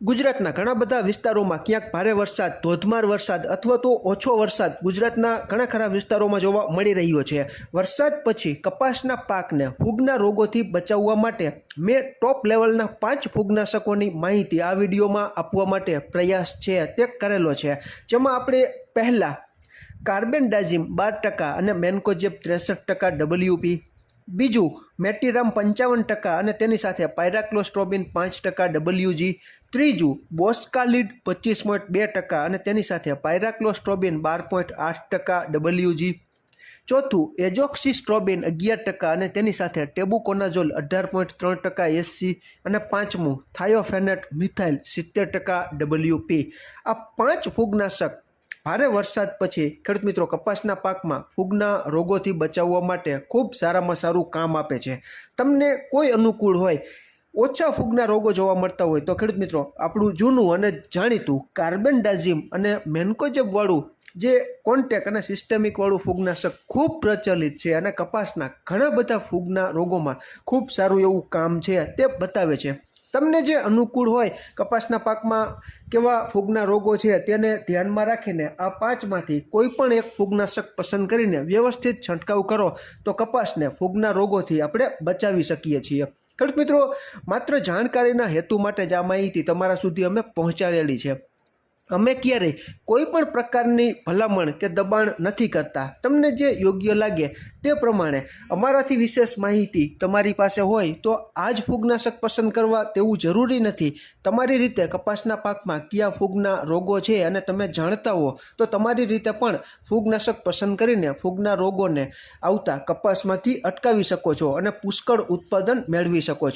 ગુજરાતના ઘણા બધા વિસ્તારોમાં ક્યાંક ભારે વરસાદ, ધોધમાર વરસાદ અથવા તો ઓછો વરસાદ ગુજરાતના ઘણા ખરા વિસ્તારોમાં જોવા મળી રહ્યો છે. વરસાદ પછી કપાસના પાકને ફૂગના રોગોથી બચાવવા માટે મેં ટોપ લેવલના પાંચ ફૂગનાશકોની માહિતી આ વિડીયોમાં આપવા માટે પ્રયાસ છે તે કરેલો છે. જેમાં આપણે પહેલાં કાર્બેન્ડાઝિમ બાર ટકા અને મેન્કોજેબ ત્રેસઠ ટકા ડબલ્યુપી બીજું મેટીરામ પંચાવન ટકા અને તેની સાથે પાયરાક્લોસ્ટ્રોબિન પાંચ ટકા, ડબલ્યુજી ત્રીજું, બોસ્કાલિડ પચીસ પોઈન્ટ બે ટકા અને તેની સાથે પાયરાક્લોસ્ટ્રોબિન બાર પોઈન્ટ આઠ ટકા, ડબલ્યુજી ચોથું, એજોક્સિસ્ટ્રોબિન અગિયાર ટકા અને તેની સાથે ટેબુકોનાઝોલ અઢાર પોઈન્ટ ત્રણ ટકા, એસસી અને પાંચમું, થાયોફેનેટ મિથાઇલ સિત્તેર ટકા, ડબલ્યુપી. આ પાંચ ફૂગનાશક ભારે વરસાદ પછી ખેડૂત મિત્રો કપાસના પાકમાં ફૂગના રોગોથી બચાવવા માટે ખૂબ સારામાં સારું કામ આપે છે. તમને કોઈ અનુકૂળ હોય, ઓછા ફૂગના રોગો જોવા મળતા હોય તો ખેડૂત મિત્રો આપણું જૂનું અને જાણીતું કાર્બન ડાઝિમ અને મેન્કોજેબવાળું જે કોન્ટેક અને સિસ્ટેમિકવાળું ફૂગનાશક ખૂબ પ્રચલિત છે અને કપાસના ઘણા બધા ફૂગના રોગોમાં ખૂબ સારું એવું કામ છે તે બતાવે છે. તમને જે અનુકૂળ હોય કપાસના પાકમાં કેવા ફૂગના રોગો છે તેને ધ્યાનમાં રાખીને આ પાંચમાંથી કોઈ પણ એક ફૂગનાશક પસંદ કરીને વ્યવસ્થિત છંટકાવ કરો તો કપાસને ફૂગના રોગોથી આપણે બચાવી શકીએ છીએ. ખેડૂત મિત્રો, માત્ર જાણકારીના હેતુ માટે જ આ માહિતી તમારા સુધી અમે પહોંચાડેલી છે. અમે ક્યારેય કોઈ પણ પ્રકારની ભલામણ કે દબાણ નથી કરતા. તમને જે યોગ્ય લાગે તે પ્રમાણે અમારાથી વિશેષ માહિતી તમારી પાસે હોય તો આ જ ફૂગનાશક પસંદ કરવા તેવું જરૂરી નથી. તમારી રીતે કપાસના પાકમાં કયા ફૂગના રોગો છે અને તમે જાણતા હો, તો તમારી રીતે પણ ફૂગનાશક પસંદ કરીને ફૂગના રોગોને આવતા કપાસમાંથી અટકાવી શકો છો અને પુષ્કળ ઉત્પાદન મેળવી શકો છો.